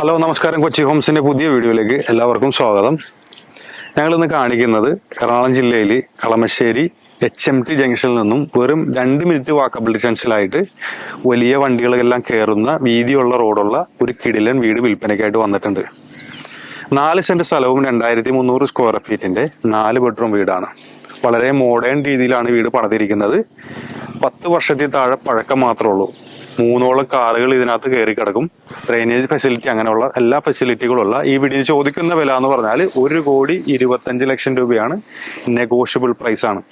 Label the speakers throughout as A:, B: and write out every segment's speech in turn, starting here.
A: Hello നമസ്കാരം. കൊച്ചി ഹോംസിന്റെ പുതിയ വീഡിയോയിലേക്ക് എല്ലാവർക്കും സ്വാഗതം. ഞങ്ങൾ ഇന്ന് കാണിക്കുന്നത് എറണാകുളം ജില്ലയിൽ കളമശ്ശേരി എച്ച് എം ടി ജംഗ്ഷനിൽ നിന്നും വെറും രണ്ട് മിനിറ്റ് വാക്കബിൾ ഡിസ്റ്റൻസിലായിട്ട് വലിയ വണ്ടികളെല്ലാം കയറുന്ന വീതിയുള്ള റോഡുള്ള ഒരു കിടിലൻ വീട് വിൽപ്പനയ്ക്കായിട്ട് വന്നിട്ടുണ്ട്. നാല് സെന്റ് സ്ഥലവും രണ്ടായിരത്തി മുന്നൂറ് സ്ക്വയർ ഫീറ്റിന്റെ നാല് ബെഡ്റൂം വീടാണ്. വളരെ മോഡേൺ രീതിയിലാണ് വീട് പണിതിരിക്കുന്നത്. പത്ത് വർഷത്തിൽ താഴെ പഴക്കം മാത്രമേ ഉള്ളൂ. മൂന്നോളം കാറുകൾ ഇതിനകത്ത് കയറി കിടക്കും. ഡ്രെയിനേജ് ഫെസിലിറ്റി അങ്ങനെയുള്ള എല്ലാ ഫെസിലിറ്റികളും ഉള്ള. ഈ വീടിന് ചോദിക്കുന്ന വില എന്ന് പറഞ്ഞാൽ ഒരു കോടി ഇരുപത്തഞ്ച് ലക്ഷം രൂപയാണ് നെഗോഷ്യബിൾ പ്രൈസ് ആണ്.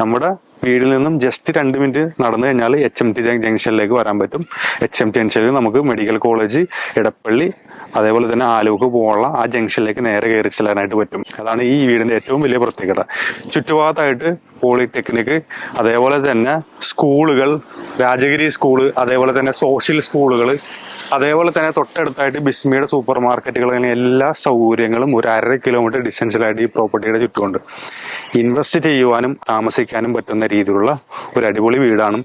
A: നമ്മുടെ വീടിൽ നിന്നും ജസ്റ്റ് രണ്ട് മിനിറ്റ് നടന്നു കഴിഞ്ഞാൽ എച്ച് എം ടി ജംഗ്ഷനിലേക്ക് വരാൻ പറ്റും. എച്ച് എം ടി ജംഗ്ഷനിൽ നമുക്ക് മെഡിക്കൽ കോളേജ് ഇടപ്പള്ളി അതേപോലെ തന്നെ ആലുവക്ക് പോകാനുള്ള ആ ജംഗ്ഷനിലേക്ക് നേരെ കയറി ചെല്ലാനായിട്ട് പറ്റും. അതാണ് ഈ വീടിന്റെ ഏറ്റവും വലിയ പ്രത്യേകത. ചുറ്റുഭാഗത്തായിട്ട് പോളിടെക്നിക് അതേപോലെ തന്നെ സ്കൂളുകൾ രാജഗിരി സ്കൂൾ അതേപോലെ തന്നെ സോഷ്യൽ സ്കൂളുകൾ അതേപോലെ തന്നെ തൊട്ടടുത്തായിട്ട് ബിസ്മിയുടെ സൂപ്പർ മാർക്കറ്റുകൾ അങ്ങനെ എല്ലാ സൗകര്യങ്ങളും ഒരു അര കിലോമീറ്റർ ഡിസ്റ്റൻസിലായിട്ട് ഈ പ്രോപ്പർട്ടിയുടെ ചുറ്റുമുണ്ട്. ഇൻവെസ്റ്റ് ചെയ്യുവാനും താമസിക്കാനും പറ്റുന്ന രീതിയിലുള്ള ഒരു അടിപൊളി വീടാണ്.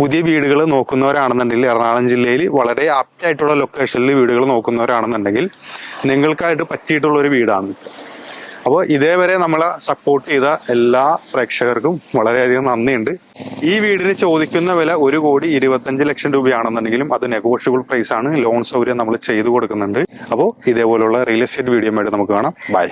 A: പുതിയ വീടുകൾ നോക്കുന്നവരാണെന്നുണ്ടെങ്കിൽ എറണാകുളം ജില്ലയിൽ വളരെ ആപ്റ്റ് ആയിട്ടുള്ള ലൊക്കേഷനിൽ വീടുകൾ നോക്കുന്നവരാണെന്നുണ്ടെങ്കിൽ നിങ്ങൾക്കായിട്ട് പറ്റിയിട്ടുള്ള ഒരു വീടാണ്. അപ്പോൾ ഇതേവരെ നമ്മളെ സപ്പോർട്ട് ചെയ്ത എല്ലാ പ്രേക്ഷകർക്കും വളരെയധികം നന്ദിയുണ്ട്. ഈ വീടിന് ചോദിക്കുന്ന വില ഒരു കോടി ഇരുപത്തഞ്ച് ലക്ഷം രൂപയാണെന്നുണ്ടെങ്കിലും അത് നെഗോഷ്യബിൾ പ്രൈസ് ആണ്. ലോൺ സൗകര്യം നമ്മൾ ചെയ്തു കൊടുക്കുന്നുണ്ട്. അപ്പോൾ ഇതേപോലുള്ള റിയൽ എസ്റ്റേറ്റ് വീഡിയോ നമുക്ക് കാണാം. ബൈ